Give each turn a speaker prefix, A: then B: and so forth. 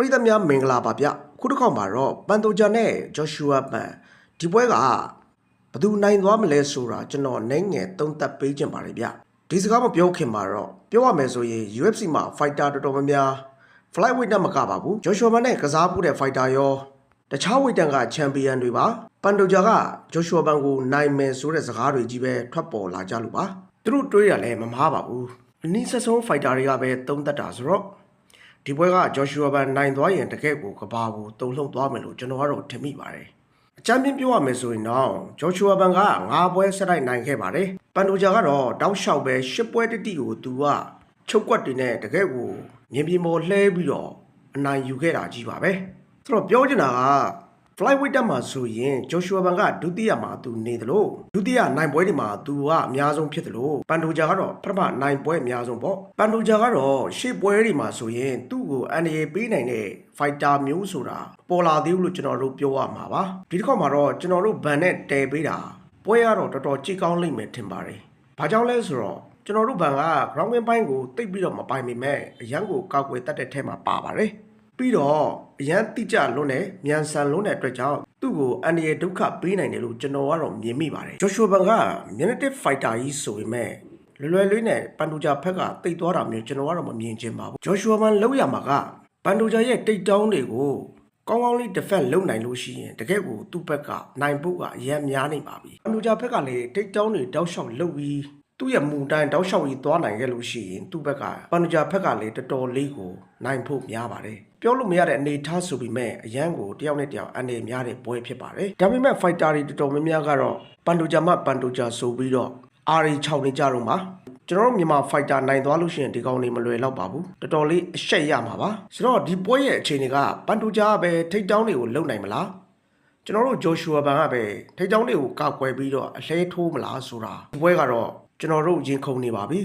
A: ပရိသတ်များမင်္ဂလာပါဗျခုတစ်ခေါက်မှာတော့ပန်တိုဂျာနဲ့ဂျော့ရှူအာပန်ဒီပွဲကဘယ်သူနိုင်သွားမလဲဆိုတာကျွန်တော်နိုင်ငယ်သုံးသပ်ပေးခြင်းပါတယ်ဗျဒီစကားမပြောခင်မှာတော့ပြောရမယ်ဆိုရင် UFC မှာ fighter တော်တော်များများ flyweight နဲ့မကပါဘူးဂျော့ရှူအာပန်နဲ့ကစားဖို့တဲ့ fighter ရောတခြားဝိတ်တန်ကချန်ပီယံတွေပါပန်တိုဂျာကဂျော့ရှူအာပန်ကိုနိုင်မယ်ဆိုတဲ့စကားတွေကြီးပဲထွက်ပေါ်လာကြလို့ပါသူတို့တွေးရလဲမမားပါဘူးအနည်းဆက်ဆုံး fighter တွေကပဲသုံးသပ်တာဆိုတော့ ဒီပွဲကဂျော်ရှူအာဘန်နိုင်သွားရင်တကယ့်ကိုကဘာကိုတုံ့လှုပ်သွားမယ်လို့ကျွန်တော်ကတော့ထင်မိပါတယ်။အကြမ်းပြင်းပြောရမယ်ဆိုရင်တော့ဂျော်ရှူအာဘန်က9ပွဲဆက်တိုက်နိုင်ခဲ့ပါတယ်။ပန်တိုဂျာကတော့တောက်လျှောက်ပဲ10ပွဲတိတိကိုသူကချုပ်ကွက်တွေနဲ့တကယ့်ကိုမြင်ပြမော်လှဲပြီးတော့အနိုင်ယူခဲ့တာကြီးပါပဲ။ဆိုတော့ပြောချင်တာက flyweight တက်မှာဆိုရင်ဂျိုရှူအာဘန်ကဒုတိယမှာသူနေတယ်လို့ဒုတိယနိုင်ပွဲတွေမှာသူကအများဆုံးဖြစ်တယ်လို့ပန်တိုဂျာကတော့ပထမနိုင်ပွဲအများဆုံးပေါ့ပန်တိုဂျာကတော့ရှေ့ပွဲတွေမှာဆိုရင်သူ့ကိုအန်ဒီပေးနိုင်တဲ့ fighter မျိုးဆိုတာပေါ်လာသေးဘူးလို့ကျွန်တော်တို့ပြောရမှာပါဒီတစ်ခေါက်မှာတော့ကျွန်တော်တို့ဗန်နဲ့တဲပေးတာပွဲကတော့တော်တော်ကြိတ်ကောင်းလိမ့်မယ်ထင်ပါတယ်ဘာကြောင့်လဲဆိုတော့ကျွန်တော်တို့ဗန်က ground game ပိုင်းကိုတိတ်ပြီးတော့မပိုင်မိမဲ့အရန်ကိုကောက်ွယ်တတ်တဲ့ထဲမှာပါပါတယ် ပြီးတော့အရန်တိကျလွန်းတဲ့မြန်ဆန်လွန်းတဲ့အတွက်ကြောင့်သူ့ကိုအန်ဒီရဲ့ဒုက္ခပေးနိုင်တယ်လို့ကျွန်တော်ကတော့မြင်မိပါတယ်ဂျော်ရှူဘန်က minute fighter ကြီးဆိုပေမဲ့လွယ်လွယ်လေးနဲ့ပန်တိုဂျာဖက်ကတိတ်သွားတာမျိုးကျွန်တော်ကတော့မမြင်ချင်ပါဘူးဂျော်ရှူဘန်လောက်ရမှာကပန်တိုဂျာရဲ့တိတ်တောင်းတွေကိုကောင်းကောင်းလေး defend လုပ်နိုင်လို့ရှိရင်တကယ့်ကိုသူ့ဘက်ကနိုင်ဖို့ကအရန်များနေပါပြီပန်တိုဂျာဖက်ကလည်းတိတ်တောင်းတွေတောက်လျှောက်လုပ်ပြီး သူ့ရဲ့မူတိုင်းတောက်လျှောက်ကြီးသွားနိုင်ခဲ့လို့ရှိရင်သူ့ဘက်ကပန်တိုဂျာဖက်ကလည်းတော်တော်လေးကိုနိုင်ဖို့များပါတယ်ပြောလို့မရတဲ့အနေအထားဆိုပေမဲ့အရန်ကိုတယောက်နဲ့တယောက်အနေများတဲ့ပွဲဖြစ်ပါတယ်ဒါပေမဲ့ fighter တွေတော်တော်များများကတော့ပန်တိုဂျာမှပန်တိုဂျာဆိုပြီးတော့အာရီ6နေကြတော့မှာကျွန်တော်တို့မြန်မာ fighter နိုင်သွားလို့ရှိရင်ဒီကောင်လေးမလွယ်တော့ပါဘူးတော်တော်လေးအရှက်ရမှာပါဆိုတော့ဒီပွဲရဲ့အခြေအနေကပန်တိုဂျာကပဲထိတ်တောင်းတွေကိုလုံနိုင်မလားကျွန်တော်တို့ဂျိုရှူအာဘန်ကပဲထိတ်တောင်းတွေကိုကောက်ကွယ်ပြီးတော့အလဲထိုးမလားဆိုတာဒီပွဲကတော့ ကျွန်တော်တို့ရင်ခုန်နေပါပြီ